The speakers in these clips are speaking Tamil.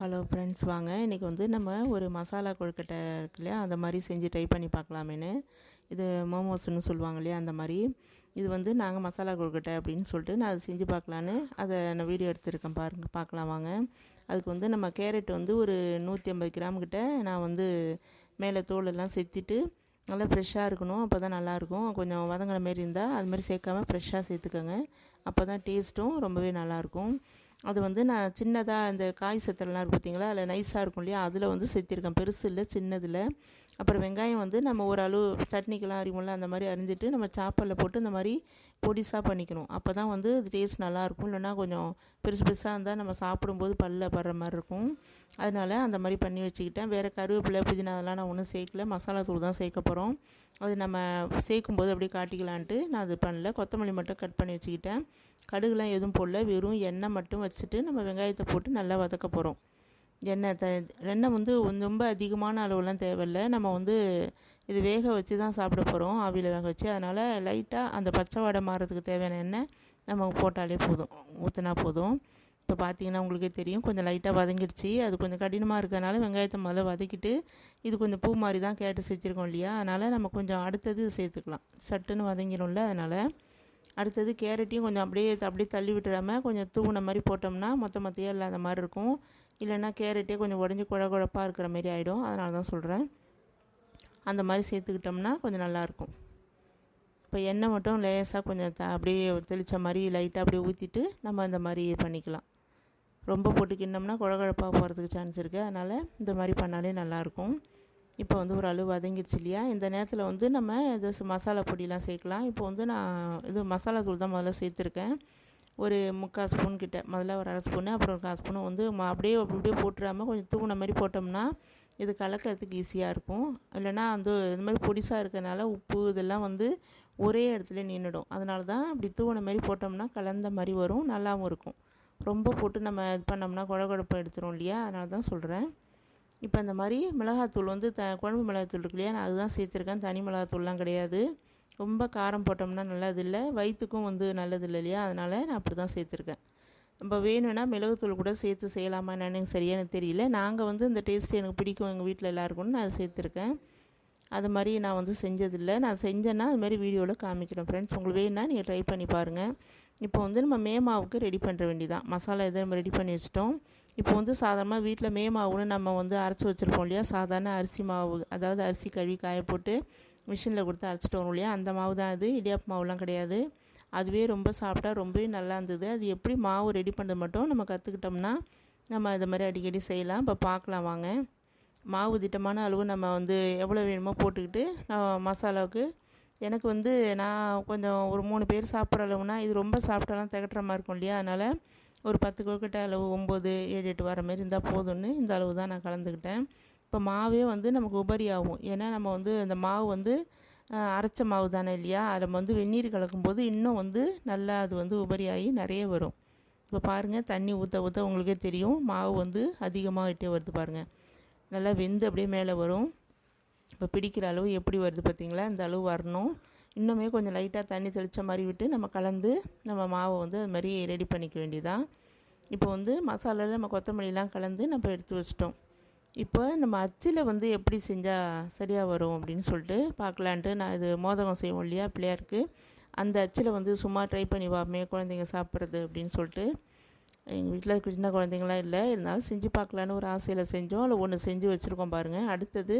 ஹலோ ஃப்ரெண்ட்ஸ் வாங்க. இன்றைக்கி வந்து நம்ம ஒரு மசாலா கொழுக்கட்டை இருக்கு இல்லையா? அந்த மாதிரி செஞ்சு ட்ரை பண்ணி பார்க்கலாமேன்னு. இது மோமோஸ்னு சொல்லுவாங்க இல்லையா? அந்த மாதிரி. இது வந்து நாங்கள் மசாலா கொழுக்கட்டை அப்படின்னு சொல்லிட்டு நான் அதை செஞ்சு பார்க்கலான்னு. அதை நான் வீடியோ எடுத்திருக்கேன் பாருங்க. பார்க்கலாம் வாங்க. அதுக்கு வந்து நம்ம கேரட் வந்து ஒரு நூற்றி ஐம்பது கிராம் கிட்ட நான் வந்து மேலே தோலெல்லாம் செத்திட்டு நல்லா ஃப்ரெஷ்ஷாக இருக்கணும். அப்போ தான் நல்லாயிருக்கும் கொஞ்சம் வதங்குற மாரி இருந்தால் அது மாதிரி சேர்க்காம ஃப்ரெஷ்ஷாக சேர்த்துக்கோங்க. அப்போ தான் டேஸ்ட்டும் ரொம்பவே நல்லாயிருக்கும் அது வந்து நான் சின்னதாக இந்த காய் செத்தலாம் இருக்கு பார்த்தீங்களா அதில் நைஸாக இருக்கும் இல்லையா? அதில் வந்து செத்திருக்கேன். பெருசு இல்லை சின்னதில் அப்புறம் வெங்காயம் வந்து நம்ம ஒரு அளவு சட்னிக்கெல்லாம் அறிமுள்ள அந்த மாதிரி அரிஞ்சிட்டு நம்ம சாப்பலில் போட்டு இந்த மாதிரி பொடிசாக பண்ணிக்கணும். அப்போ தான் வந்து அது டேஸ்ட் நல்லாயிருக்கும். இல்லைன்னா கொஞ்சம் பெருசு பெருசாக இருந்தால் நம்ம சாப்பிடும்போது பல்ல படுற மாதிரி இருக்கும். அதனால் அந்த மாதிரி பண்ணி வச்சுக்கிட்டேன். வேறு கருவேப்பிலை புதினா அதெல்லாம் நான் ஒன்றும் சேர்க்கல. மசாலா தூள் தான் சேர்க்க போகிறோம் அது நம்ம சேர்க்கும்போது அப்படியே காட்டிக்கலான்ட்டு நான் அது பண்ணல. கொத்தமல்லி மட்டும் கட் பண்ணி வச்சுக்கிட்டேன். கடுகுலாம் எதுவும் போடல. வெறும் எண்ணெய் மட்டும் வச்சுட்டு நம்ம வெங்காயத்தை போட்டு நல்லா வதக்க போகிறோம் எண்ணெய் த எண்ணெய் வந்து ரொம்ப அதிகமான அளவுலாம் தேவையில்லை. நம்ம வந்து இது வேக வச்சு தான் சாப்பிட போகிறோம் ஆவியில் வேக வச்சு. அதனால் லைட்டாக அந்த பச்சை வாடை மாறதுக்கு தேவையான எண்ணெய் நம்ம போட்டாலே போதும் ஊற்றினா போதும். இப்போ பார்த்தீங்கன்னா உங்களுக்கே தெரியும் கொஞ்சம் லைட்டாக வதங்கிடுச்சு. அது கொஞ்சம் கடினமாக இருக்கிறதுனால வெங்காயத்தை முதல்ல வதக்கிட்டு இது கொஞ்சம் பூ மாதிரி தான் கேட்டு சேர்த்துருக்கோம் இல்லையா? அதனால் நம்ம கொஞ்சம் அடுத்தது சேர்த்துக்கலாம். சட்டுன்னு வதங்கிடும்ல அதனால். அடுத்தது கேரட்டையும் கொஞ்சம் அப்படியே அப்படியே தள்ளி விட்டுடாமல் கொஞ்சம் தூவின மாதிரி போட்டோம்னா மொத்த மொத்தையாக இல்லாத மாதிரி இருக்கும். இல்லைன்னா கேரட்டே கொஞ்சம் உடஞ்சி குழ குழப்பாக இருக்கிற மாதிரி ஆகிடும் அதனால தான் சொல்கிறேன் அந்த மாதிரி சேர்த்துக்கிட்டோம்னா கொஞ்சம் நல்லாயிருக்கும் இப்போ எண்ணெய் மட்டும் லேசாக கொஞ்சம் த அப்படியே தெளித்த மாதிரி லைட்டாக அப்படியே ஊற்றிட்டு நம்ம இந்த மாதிரி பண்ணிக்கலாம். ரொம்ப போட்டு கிண்ணம்னா குழகுழப்பாக போகிறதுக்கு சான்ஸ் இருக்குது அதனால் இந்த மாதிரி பண்ணாலே நல்லாயிருக்கும் இப்போ வந்து ஒரு அளவு வதங்கிடுச்சு இல்லையா? இந்த நேரத்தில் வந்து நம்ம இது மசாலா பொடியெலாம் சேர்க்கலாம். இப்போ வந்து நான் இது மசாலா தூள் தான் முதல்ல சேர்த்துருக்கேன். ஒரு முக்கால் ஸ்பூன் கிட்ட முதல்ல ஒரு அரை ஸ்பூனு அப்புறம் ஒரு கால் ஸ்பூனு வந்து அப்படியே அப்படியே போட்டுறாமல் கொஞ்சம் தூங்கின மாதிரி போட்டோம்னா இது கலக்கிறதுக்கு ஈஸியாக இருக்கும். இல்லைனா வந்து இந்த மாதிரி பொடிசாக இருக்கிறதுனால உப்பு இதெல்லாம் வந்து ஒரே இடத்துல நின்றுடும் அதனால தான் அப்படி தூவின மாதிரி போட்டோம்னா கலந்த மாதிரி வரும் நல்லாவும் இருக்கும். ரொம்ப போட்டு நம்ம இது பண்ணோம்னா குழகுழப்பை எடுத்துரும் இல்லையா? அதனால தான் சொல்கிறேன் இப்போ இந்த மாதிரி மிளகாத்தூள் வந்து த குழம்பு மிளகாத்தூள் இருக்கு இல்லையா? நான் அதுதான் சேர்த்துருக்கேன். தனி மிளகாத்தூள்லாம் கிடையாது. ரொம்ப காரம் போட்டோம்னா நல்லதில்லை. வயிற்றுக்கும் வந்து நல்லதில்லை இல்லையா? அதனால் நான் அப்படி தான் சேர்த்துருக்கேன். நம்ம வேணும்னா மிளகுத்தூள் கூட சேர்த்து செய்யலாமா என்னன்னு சரியாக எனக்கு தெரியல. நாங்கள் வந்து இந்த டேஸ்ட் எனக்கு பிடிக்கும் எங்கள் வீட்டில் எல்லாருக்கும்னு நான் சேர்த்துருக்கேன். அது மாதிரி நான் வந்து செஞ்சதில்லை. நான் செஞ்சேன்னா அது மாதிரி வீடியோவில் காமிக்கிறேன் ஃப்ரெண்ட்ஸ் உங்களுக்கு வேணுன்னா நீங்கள் ட்ரை பண்ணி பாருங்கள் இப்போ வந்து நம்ம மே மாவுக்கு ரெடி பண்ணுற வேண்டிதான். மசாலா எதை நம்ம ரெடி பண்ணி வச்சிட்டோம். இப்போ வந்து சாதாரணமாக வீட்டில் மே மாவுன்னு நம்ம வந்து அரைச்சி வச்சுருப்போம் இல்லையா? சாதாரண அரிசி மாவு அதாவது அரிசி கழுவி காய போட்டு மிஷினில் கொடுத்து அரைச்சிட்டு வரும் இல்லையா? அந்த மாவு தான் அது. இடியாப்பு மாவுலாம் கிடையாது. அதுவே ரொம்ப சாப்பிட்டா ரொம்பவே நல்லா இருந்தது. அது எப்படி மாவு ரெடி பண்ணுறது மட்டும் நம்ம கற்றுக்கிட்டோம்னா நம்ம இது மாதிரி அடிக்கடி செய்யலாம். இப்போ பார்க்கலாம் வாங்க. மாவு திட்டமான அளவு நம்ம வந்து எவ்வளோ வேணுமோ போட்டுக்கிட்டு நான் மசாலாவுக்கு எனக்கு வந்து நான் கொஞ்சம் ஒரு மூணு பேர் சாப்பிட்ற அளவுனா இது ரொம்ப சாப்பிட்டாலாம் திகட்டுற மாதிரி இருக்கும் இல்லையா? அதனால் ஒரு பத்து கொழுக்கட்டை அளவு ஒம்பது ஏழு எட்டு வர மாதிரி இருந்தால் போதும்னு இந்த அளவு தான் நான் கலந்துக்கிட்டேன். இப்போ மாவே வந்து நமக்கு உபரி ஆகும் ஏன்னா நம்ம வந்து அந்த மாவு வந்து அரைச்ச மாவு தானே இல்லையா? அதில் வந்து வெந்நீர் கலக்கும்போது இன்னும் வந்து நல்லா அது வந்து உபரியாகி நிறைய வரும். இப்போ பாருங்கள் தண்ணி ஊற்ற ஊற்ற உங்களுக்கே தெரியும். மாவு வந்து அதிகமாகிட்டே வருது பாருங்கள் நல்லா வெந்து அப்படியே மேலே வரும். இப்போ பிடிக்கிற அளவு எப்படி வருது பார்த்திங்களா? இந்த அளவு வரணும். இன்னுமே கொஞ்சம் லைட்டாக தண்ணி தெளித்த மாதிரி விட்டு நம்ம கலந்து நம்ம மாவை வந்து அது மாதிரி ரெடி பண்ணிக்க வேண்டியதான் இப்போ வந்து மசாலாவில் நம்ம கொத்தமல்லிலாம் கலந்து நம்ம எடுத்து வச்சிட்டோம். இப்போ நம்ம அச்சில் வந்து எப்படி செஞ்சால் சரியாக வரும் அப்படின்னு சொல்லிட்டு பார்க்கலான்ட்டு நான் இது மோதகம் செய்வோம் இல்லையா பிள்ளையாருக்கு. அந்த அச்சில் வந்து சும்மா ட்ரை பண்ணி வாமே குழந்தைங்க சாப்பிட்றது அப்படின்னு சொல்லிட்டு. எங்கள் வீட்டில் சின்ன குழந்தைங்களாம் இல்லை. இருந்தாலும் செஞ்சு பார்க்கலான்னு ஒரு ஆசையில் செஞ்சோம். இல்லை ஒன்று செஞ்சு வச்சுருக்கோம் பாருங்கள் அடுத்தது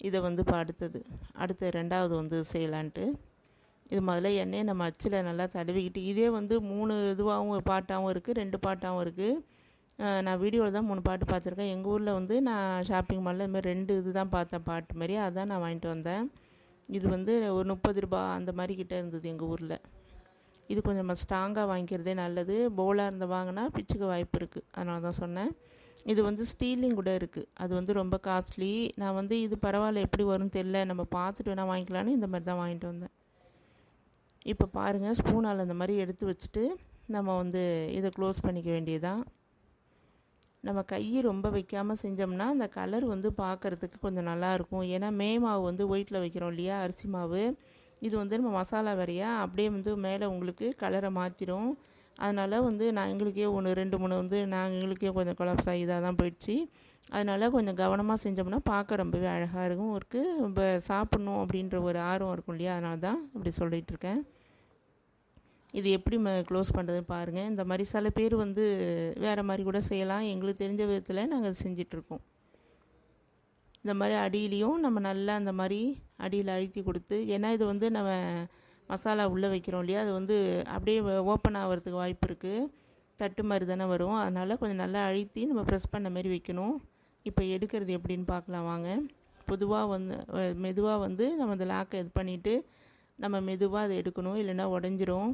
இதை வந்து இப்போ அடுத்தது. அடுத்த ரெண்டாவது வந்து செய்யலான்ட்டு. இது முதல்ல எண்ணெயை நம்ம அச்சில் நல்லா தடவிக்கிட்டு இதே வந்து மூணு இதுவாகவும் பாட்டாகவும் இருக்குது ரெண்டு பாட்டாகவும் இருக்குது நான் வீடியோவில் தான் மூணு பாட்டு பார்த்துருக்கேன். எங்கள் ஊரில் வந்து நான் ஷாப்பிங் மாலில் இதுமாதிரி ரெண்டு இது தான் பார்த்தேன் பாட்டு மாதிரி. அதான் நான் வாங்கிட்டு வந்தேன். இது வந்து ஒரு முப்பது ரூபா அந்த மாதிரி கிட்டே இருந்தது எங்கள் ஊரில். இது கொஞ்சம் நம்ம ஸ்ட்ராங்காக வாங்கிக்கிறதே நல்லது. போலாக இருந்த வாங்கினா பிச்சுக்க வாய்ப்பு இருக்குது அதனால தான் சொன்னேன். இது வந்து ஸ்டீலிங் கூட இருக்குது அது வந்து ரொம்ப காஸ்ட்லி நான் வந்து இது பரவாயில்ல எப்படி வரும்னு தெரில நம்ம பார்த்துட்டு வேணால் வாங்கிக்கலான்னு இந்த மாதிரி தான் வாங்கிட்டு வந்தேன். இப்போ பாருங்கள் ஸ்பூனால் அந்த மாதிரி எடுத்து வச்சுட்டு நம்ம வந்து இதை க்ளோஸ் பண்ணிக்க வேண்டியதான் நம்ம கையை ரொம்ப வைக்காமல் செஞ்சோம்னா அந்த கலர் வந்து பார்க்குறதுக்கு கொஞ்சம் நல்லாயிருக்கும் ஏன்னா மே மாவு வந்து ஒயிட்டில் வைக்கிறோம் இல்லையா அரிசி மாவு. இது வந்து நம்ம மசாலா வரையா அப்படியே வந்து மேலே உங்களுக்கு கலரை மாற்றிடும் அதனால் வந்து நான் எங்களுக்கே ஒன்று ரெண்டு மூணு வந்து நாங்கள் எங்களுக்கே கொஞ்சம் கொலாப்ஸ் ஆகி இதாக தான் போயிடுச்சு. அதனால் கொஞ்சம் கவனமாக செஞ்சோம்னா பார்க்க ரொம்பவே அழகாக இருக்கும். இருக்குது ரொம்ப சாப்பிட்ணும் அப்படின்ற ஒரு ஆர்வம் இருக்கும் இல்லையா அதனால தான் இப்படி சொல்லிகிட்ருக்கேன் இது எப்படி ம க்ளோஸ் பண்ணுறதுன்னு பாருங்கள் இந்த மாதிரி சில பேர் வந்து வேறு மாதிரி கூட செய்யலாம். எங்களுக்கு தெரிஞ்ச விதத்தில் நாங்கள் செஞ்சிட்ருக்கோம் இந்த மாதிரி அடியிலையும் நம்ம நல்லா அந்த மாதிரி அடியில் அழுத்தி கொடுத்து ஏன்னா இது வந்து நம்ம மசாலா உள்ளே வைக்கிறோம் இல்லையா? அது வந்து அப்படியே ஓப்பன் ஆகிறதுக்கு வாய்ப்பு இருக்குது தட்டு மாதிரி தானே வரும். அதனால் கொஞ்சம் நல்லா அழுத்தி நம்ம ப்ரெஸ் பண்ண மாதிரி வைக்கணும். இப்போ எடுக்கிறது எப்படின்னு பார்க்கலாம் வாங்க. பொதுவாக வந்து மெதுவாக வந்து நம்ம அந்த லாக்கை இது பண்ணிவிட்டு நம்ம மெதுவாக அதை எடுக்கணும். இல்லைன்னா உடஞ்சிரும்.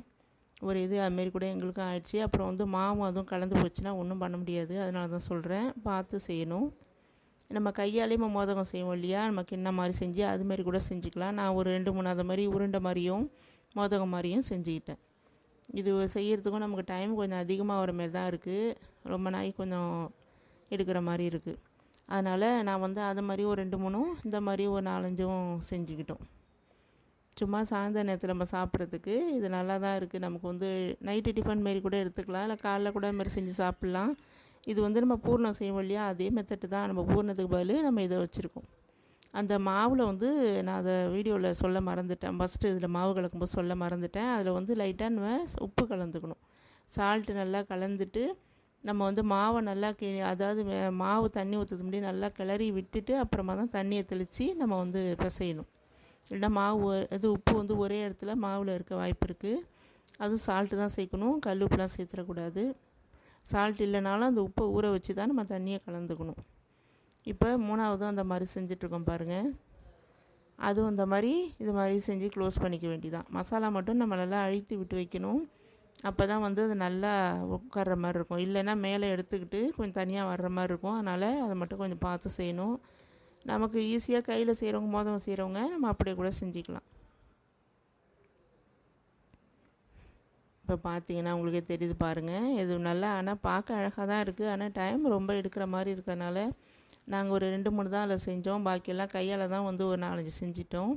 ஒரு இது அதுமாரி கூட எங்களுக்கும் ஆயிடுச்சு. அப்புறம் வந்து மாவும் அதுவும் கலந்து போச்சுன்னா ஒன்றும் பண்ண முடியாது. அதனால தான் சொல்கிறேன் பார்த்து செய்யணும். நம்ம கையாலேயும் மோதகம் செய்வோம் இல்லையா? நம்ம கிண்ண மாதிரி செஞ்சு அதுமாரி கூட செஞ்சுக்கலாம். நான் ஒரு ரெண்டு மூணு அது மாதிரி உருண்டை மாதிரியும் மோதகம் மாதிரியும் செஞ்சுக்கிட்டேன். இது செய்கிறதுக்கும் நமக்கு டைம் கொஞ்சம் அதிகமாக வர மாரி தான் இருக்குது ரொம்ப நாய் கொஞ்சம் எடுக்கிற மாதிரி இருக்குது அதனால் நான் வந்து அது மாதிரி ஒரு ரெண்டு மூணும் இந்த மாதிரி ஒரு நாலஞ்சும் செஞ்சுக்கிட்டோம். சும்மா சாயந்தர நேரத்தில் நம்ம சாப்பிட்றதுக்கு. இது நல்லா தான் இருக்குது நமக்கு வந்து நைட்டு டிஃபன் மாரி கூட எடுத்துக்கலாம். இல்லை காலைல கூட இது மாதிரி செஞ்சு சாப்பிட்லாம். இது வந்து நம்ம பூர்ணம் செய்வோம் இல்லையா? அதே மெத்தட்டு தான் நம்ம பூர்ணத்துக்கு பதில் நம்ம இதை வச்சுருக்கோம். அந்த மாவில் வந்து நான் அதை வீடியோவில் சொல்ல மறந்துட்டேன். ஃபஸ்ட்டு இதில் மாவு கலக்கும்போது சொல்ல மறந்துட்டேன். அதில் வந்து லைட்டாக நம்ம உப்பு கலந்துக்கணும். சால்ட்டு நல்லா கலந்துட்டு நம்ம வந்து மாவை நல்லா கி அதாவது மாவு தண்ணி ஊற்றுறது முன்னாடி நல்லா கிளறி விட்டுட்டு அப்புறமா தான் தண்ணியை தெளித்து நம்ம வந்து பிசையணும். இல்லைன்னா மாவு இது உப்பு வந்து ஒரே இடத்துல மாவில் இருக்க வாய்ப்பு இருக்குது அதுவும் சால்ட்டு தான் சேர்க்கணும். கல் உப்புலாம் சேர்த்துடக்கூடாது. சால்ட் இல்லைனாலும் அந்த உப்பை ஊற வச்சு தான் நம்ம தண்ணியை கலந்துக்கணும். இப்போ மூணாவதும் அந்த மாதிரி செஞ்சிட்ருக்கோம் பாருங்கள் அதுவும் அந்த மாதிரி இது மாதிரி செஞ்சு க்ளோஸ் பண்ணிக்க வேண்டியதான் மசாலா மட்டும் நம்ம நல்லா அழித்து விட்டு வைக்கணும். அப்போ தான் வந்து அது நல்லா உட்கார்ற மாதிரி இருக்கும். இல்லைன்னா மேலே எடுத்துக்கிட்டு கொஞ்சம் தனியாக வர்ற மாதிரி இருக்கும். அதனால் அதை மட்டும் கொஞ்சம் பார்த்து செய்யணும். நமக்கு ஈஸியாக கையில் செய்கிறவங்க மோதகம் செய்கிறவங்க நம்ம அப்படியே கூட செஞ்சுக்கலாம். இப்போ பார்த்தீங்கன்னா உங்களுக்கே தெரியுது பாருங்கள் இது நல்லா ஆனால் பார்க்க அழகாக தான் இருக்குது ஆனால் டைம் ரொம்ப எடுக்கிற மாதிரி இருக்கிறனால நாங்கள் ஒரு ரெண்டு மூணு தான் அதில் செஞ்சோம். பாக்கியெல்லாம் கையால் தான் வந்து ஒரு நாலஞ்சு செஞ்சிட்டோம்.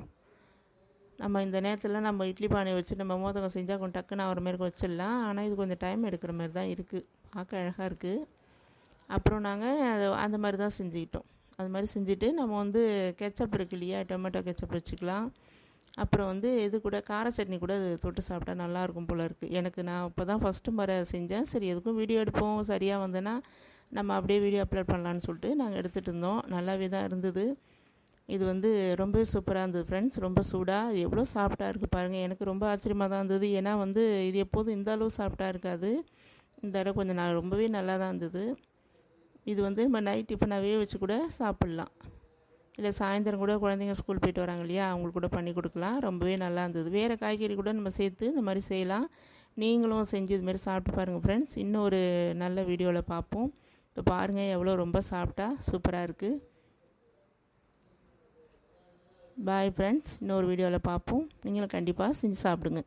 நம்ம இந்த நேரத்தில் நம்ம இட்லி பானையை வச்சு நம்ம மோதகம் செஞ்சால் கொஞ்சம் டக்குன்னு ஆகிற மாதிரி வச்சிடலாம். ஆனால் இது கொஞ்சம் டைம் எடுக்கிற மாதிரி தான் இருக்குது பார்க்க அழகாக இருக்குது அப்புறம் நாங்கள் அது அந்த மாதிரி தான் செஞ்சுக்கிட்டோம். அது மாதிரி செஞ்சுட்டு நம்ம வந்து கெச்சப் இருக்கு இல்லையா டொமேட்டோ கெச்சப் வச்சுக்கலாம். அப்புறம் வந்து இது கூட கார சட்னி கூட அது தொட்டு சாப்பிட்டா நல்லாயிருக்கும் போல் இருக்குது எனக்கு நான் இப்போ தான் ஃபஸ்ட்டு முறை செஞ்சேன். சரி எதுக்கும் வீடியோ எடுப்போம். சரியாக வந்தேன்னா நம்ம அப்படியே வீடியோ அப்லோட் பண்ணலான்னு சொல்லிட்டு நாங்கள் எடுத்துகிட்டு இருந்தோம். நல்லாவே தான் இருந்தது. இது வந்து ரொம்பவே சூப்பராக இருந்தது ஃப்ரெண்ட்ஸ் ரொம்ப சூடாக அது எவ்வளோ சாப்பிட்டா இருக்குது பாருங்கள் எனக்கு ரொம்ப ஆச்சரியமாக தான் இருந்தது. ஏன்னா வந்து இது எப்போதும் இந்த அளவு சாப்பிட்டா இருக்காது. இந்த தடவை கொஞ்சம் நான் ரொம்பவே நல்லா தான் இருந்தது. இது வந்து நம்ம நைட் டிஃபனாகவே வச்சு கூட சாப்பிட்லாம். இல்லை சாயந்தரம் கூட குழந்தைங்க ஸ்கூல் போயிட்டு வராங்க இல்லையா? அவங்களுக்கு கூட பண்ணி கொடுக்கலாம். ரொம்பவே நல்லா இருந்தது. வேறு காய்கறி கூட நம்ம சேர்த்து இந்த மாதிரி செய்யலாம். நீங்களும் செஞ்சு இதுமாரி சாப்பிட்டு பாருங்கள் ஃப்ரெண்ட்ஸ் இன்னும் ஒரு நல்ல வீடியோவில் பார்ப்போம். இப்போ பாருங்கள் எவ்வளோ ரொம்ப சாப்பிட்டா சூப்பராக இருக்குது பாய் ஃப்ரெண்ட்ஸ் இன்னொரு வீடியோவில் பார்ப்போம். நீங்களும் கண்டிப்பாக செஞ்சு சாப்பிடுங்க.